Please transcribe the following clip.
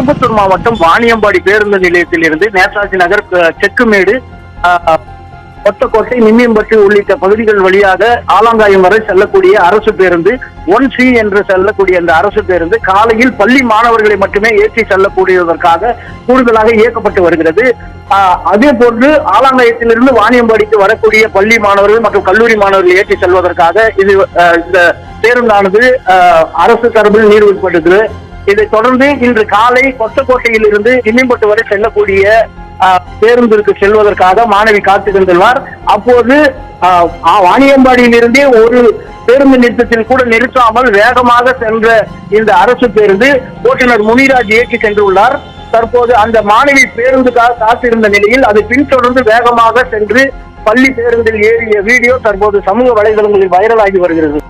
திருப்பத்தூர் மாவட்டம் வாணியம்பாடி பேருந்து நிலையத்தில் இருந்து நேதாஜி நகர் செக்குமேடு கொத்தக்கோட்டை நிம்மியம்பட்டி உள்ளிட்ட பகுதிகள் வழியாக ஆலங்காயம் வரை செல்லக்கூடிய அரசு பேருந்து ஒன் சி என்று செல்லக்கூடிய அந்த அரசு பேருந்து காலையில் பள்ளி மாணவர்களை மட்டுமே ஏற்றி செல்லக்கூடியதற்காக கூடுதலாக இயக்கப்பட்டு வருகிறது. அதே போன்று ஆலாங்காயத்திலிருந்து வாணியம்பாடிக்கு வரக்கூடிய பள்ளி மாணவர்கள் மற்றும் கல்லூரி மாணவர்கள் ஏற்றி செல்வதற்காக இது இந்த பேருந்தானது ஆஹ், அரசு தரப்பில் நிறுவப்பட்டது இதைத் தொடர்ந்து இன்று காலை கொத்தக்கோட்டையில் இருந்து இன்னிம்பட்டு வரை செல்லக்கூடிய பேருந்திற்கு செல்வதற்காக மாணவி காத்திருந்துள்ளார் அப்போது வாணியம்பாடியிலிருந்தே ஒரு பேருந்து நிறுத்தத்தில் கூட நிறுத்தாமல் வேகமாக சென்ற இந்த அரசு பேருந்து ஓட்டுநர் முனிராஜ் இயக்கி சென்றுள்ளார் தற்போது அந்த மாணவி பேருந்துக்காக காத்திருந்த நிலையில் அது பின்தொடர்ந்து வேகமாக சென்று பள்ளி பேருந்தில் ஏறிய வீடியோ தற்போது சமூக வலைதளங்களில் வைரலாகி வருகிறது.